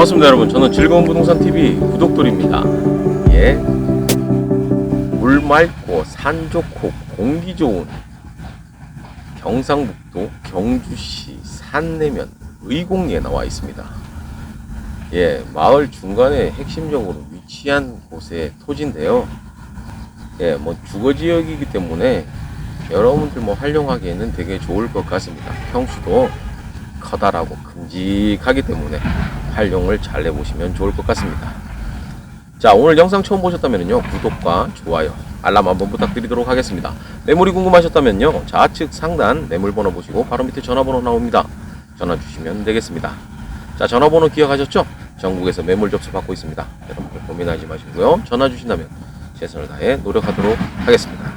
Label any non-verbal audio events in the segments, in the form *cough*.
반갑습니다 여러분. 저는 즐거운 부동산 TV 구독돌입니다. 예. 물 맑고 산 좋고 공기 좋은 경상북도 경주시 산내면 의곡리에 나와 있습니다. 예 마을 중간에 핵심적으로 위치한 곳의 토지인데요. 예 뭐 주거지역이기 때문에 여러분들 뭐 활용하기에는 되게 좋을 것 같습니다. 평수도 커다랗고 큼직하기 때문에 활용을 잘 해보시면 좋을 것 같습니다. 자, 오늘 영상 처음 보셨다면요, 구독과 좋아요, 알람 한번 부탁드리도록 하겠습니다. 매물이 궁금하셨다면요, 좌측 상단 매물 번호 보시고 바로 밑에 전화번호 나옵니다. 전화 주시면 되겠습니다. 자, 전화번호 기억하셨죠? 전국에서 매물 접수 받고 있습니다. 여러분들 고민하지 마시고요. 전화 주신다면 최선을 다해 노력하도록 하겠습니다.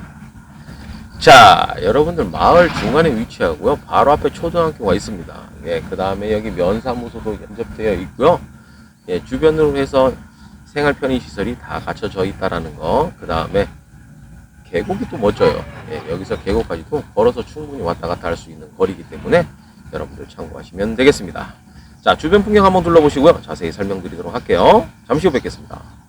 자, 여러분들 마을 중간에 위치하고요. 바로 앞에 초등학교가 있습니다. 예, 그 다음에 여기 면사무소도 연접되어 있고요. 예, 주변으로 해서 생활 편의 시설이 다 갖춰져 있다라는 거. 그 다음에 계곡이 또 멋져요. 예, 여기서 계곡까지도 걸어서 충분히 왔다 갔다 할 수 있는 거리이기 때문에 여러분들 참고하시면 되겠습니다. 자, 주변 풍경 한번 둘러보시고요. 자세히 설명드리도록 할게요. 잠시 후 뵙겠습니다.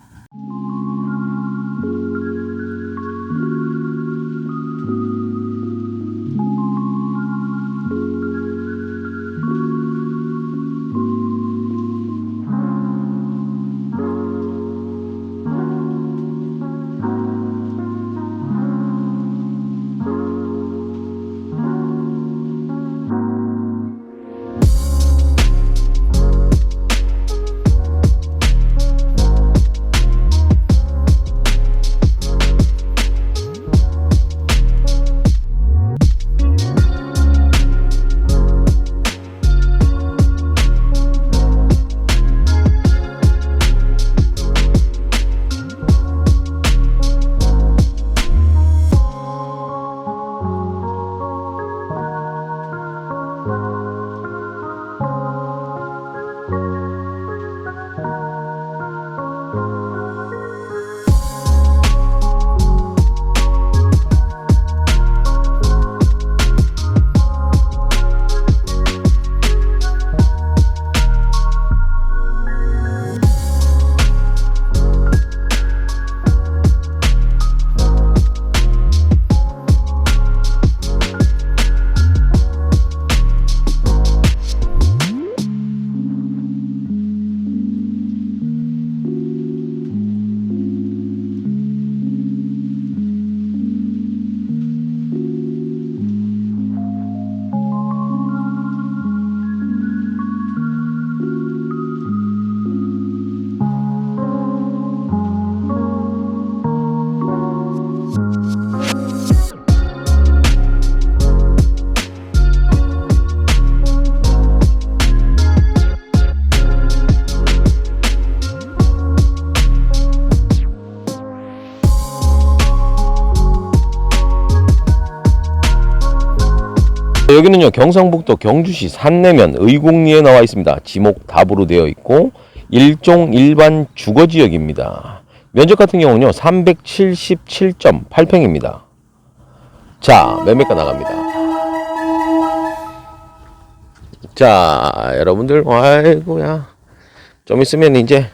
여기는요 경상북도 경주시 산내면 의곡리에 나와 있습니다. 지목 답으로 되어 있고 일종 일반 주거지역입니다. 면적 같은 경우는요 377.8평입니다. 자 매매가 나갑니다. 자 여러분들 아이고야 좀 있으면 이제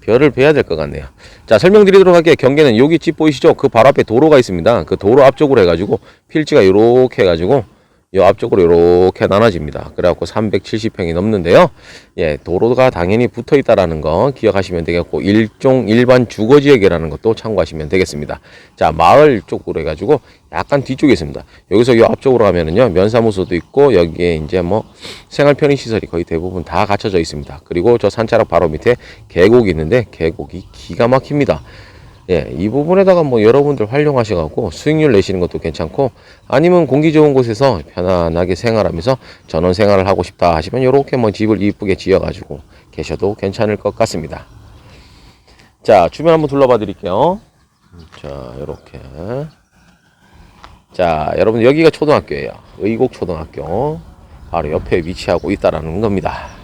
별을 베야 될 것 같네요. 자 설명드리도록 할게요. 경계는 여기 집 보이시죠? 그 바로 앞에 도로가 있습니다. 그 도로 앞쪽으로 해가지고 필지가 이렇게 해가지고 요 앞쪽으로 이렇게 나눠집니다. 그래갖고 370평이 넘는데요. 예, 도로가 당연히 붙어 있다라는 거 기억하시면 되겠고, 일종 일반 주거 지역이라는 것도 참고하시면 되겠습니다. 자, 마을 쪽으로 해 가지고 약간 뒤쪽에 있습니다. 여기서 요 앞쪽으로 가면은요, 면사무소도 있고, 여기에 이제 뭐 생활 편의 시설이 거의 대부분 다 갖춰져 있습니다. 그리고 저 산자락 바로 밑에 계곡이 있는데, 계곡이 기가 막힙니다. 예, 이 부분에다가 뭐 여러분들 활용하셔갖고 수익률 내시는 것도 괜찮고 아니면 공기 좋은 곳에서 편안하게 생활하면서 전원 생활을 하고 싶다 하시면 이렇게 뭐 집을 이쁘게 지어가지고 계셔도 괜찮을 것 같습니다. 자, 주변 한번 둘러봐 드릴게요. 자, 이렇게. 자, 여러분 여기가 초등학교예요. 의곡 초등학교. 바로 옆에 위치하고 있다라는 겁니다.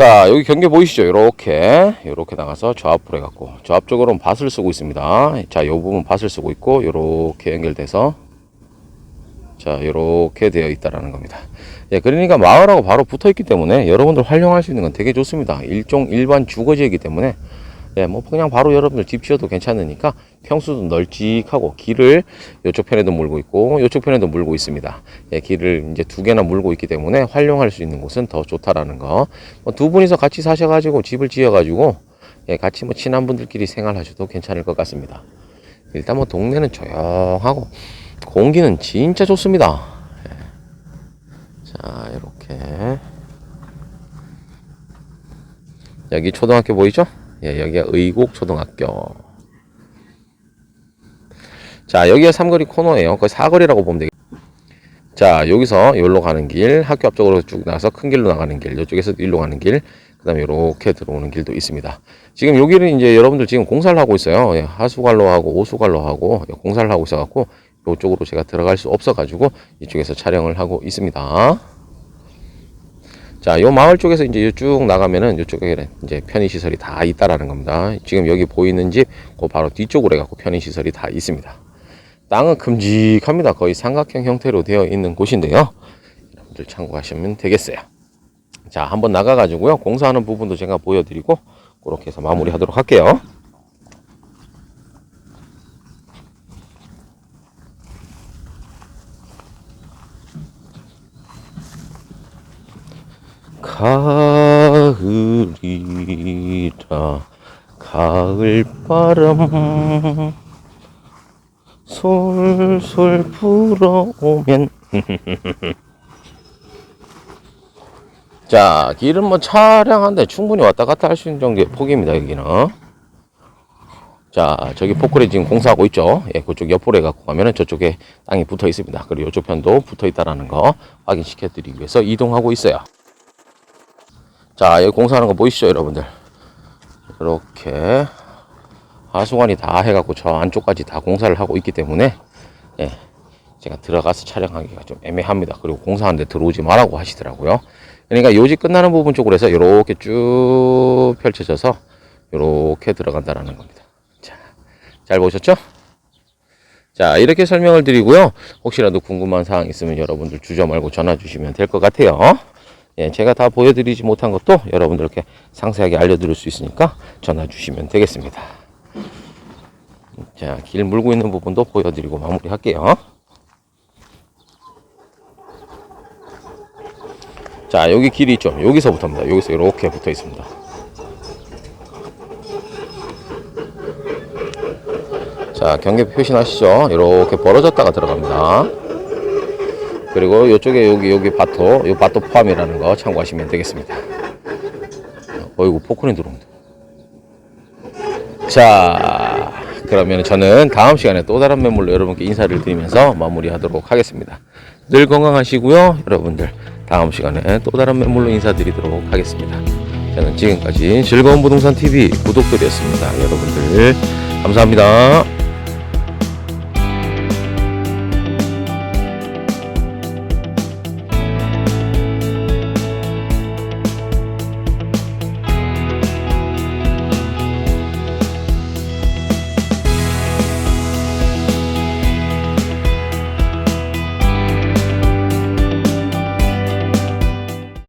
자 여기 경계 보이시죠? 이렇게 이렇게 나가서 저 앞으로 해갖고 저 앞쪽으로는 밭을 쓰고 있습니다. 자이 부분 밭을 쓰고 있고 이렇게 연결돼서 자 이렇게 되어 있다라는 겁니다. 예 그러니까 마을하고 바로 붙어 있기 때문에 여러분들 활용할 수 있는 건 되게 좋습니다. 일종 일반 주거지이기 때문에 예, 뭐 그냥 바로 여러분들 집 지어도 괜찮으니까 평수도 널찍하고 길을 이쪽 편에도 물고 있고 이쪽 편에도 물고 있습니다. 예, 길을 이제 두 개나 물고 있기 때문에 활용할 수 있는 곳은 더 좋다라는 거. 뭐 두 분이서 같이 사셔가지고 집을 지어가지고 예, 같이 뭐 친한 분들끼리 생활하셔도 괜찮을 것 같습니다. 일단 뭐 동네는 조용하고 공기는 진짜 좋습니다. 예. 자 이렇게 여기 초등학교 보이죠? 예, 여기가 의곡 초등학교. 자, 여기가 삼거리 코너예요. 거의 사거리라고 보면 되겠 자, 여기서 여기로 가는 길, 학교 앞쪽으로 쭉 나가서 큰 길로 나가는 길, 이쪽에서 일로 가는 길, 그 다음에 이렇게 들어오는 길도 있습니다. 지금 여기는 이제 여러분들 지금 공사를 하고 있어요. 예, 하수관로 하고 오수관로 하고 공사를 하고 있어갖고 이쪽으로 제가 들어갈 수 없어가지고 이쪽에서 촬영을 하고 있습니다. 자, 요 마을 쪽에서 이제 쭉 나가면은 이쪽에 이제 편의시설이 다 있다라는 겁니다. 지금 여기 보이는 집, 그 바로 뒤쪽으로 해갖고 편의시설이 다 있습니다. 땅은 큼직합니다. 거의 삼각형 형태로 되어 있는 곳인데요. 여러분들 참고하시면 되겠어요. 자, 한번 나가가지고요. 공사하는 부분도 제가 보여드리고, 그렇게 해서 마무리 하도록 할게요. 가을이라 가을바람 솔솔 불어오면. *laughs* 자 길은 뭐 차량한데 충분히 왔다 갔다 할 수 있는 정도의 폭입니다 여기는. 자 저기 포크레 지금 공사하고 있죠? 예 그쪽 옆으로 해갖고 가면은 저쪽에 땅이 붙어 있습니다. 그리고 이쪽 편도 붙어 있다라는 거 확인시켜 드리기 위해서 이동하고 있어요 자 여기 공사하는 거 보이시죠 여러분들? 이렇게 하수관이 다 해갖고 저 안쪽까지 다 공사를 하고 있기 때문에 예, 제가 들어가서 촬영하기가 좀 애매합니다. 그리고 공사하는데 들어오지 말라고 하시더라고요. 그러니까 요지 끝나는 부분 쪽으로 해서 이렇게 쭉 펼쳐져서 이렇게 들어간다라는 겁니다. 자, 잘 보셨죠? 자 이렇게 설명을 드리고요. 혹시라도 궁금한 사항 있으면 여러분들 주저 말고 전화 주시면 될 것 같아요 예, 제가 다 보여드리지 못한 것도 여러분들께 상세하게 알려드릴 수 있으니까 전화 주시면 되겠습니다. 자, 길 물고 있는 부분도 보여드리고 마무리 할게요. 자, 여기 길이 있죠? 여기서부터입니다. 여기서 이렇게 붙어 있습니다. 자, 경계 표시 나시죠? 이렇게 벌어졌다가 들어갑니다. 그리고 이쪽에 여기 여기 바토 이 바토 포함이라는 거 참고하시면 되겠습니다. 어이구 포크린 들어온다. 자 그러면 저는 다음 시간에 또 다른 매물로 여러분께 인사를 드리면서 마무리하도록 하겠습니다. 늘 건강하시고요 여러분들 다음 시간에 또 다른 매물로 인사드리도록 하겠습니다. 저는 지금까지 즐거운 부동산 TV 구독들이었습니다. 여러분들 감사합니다.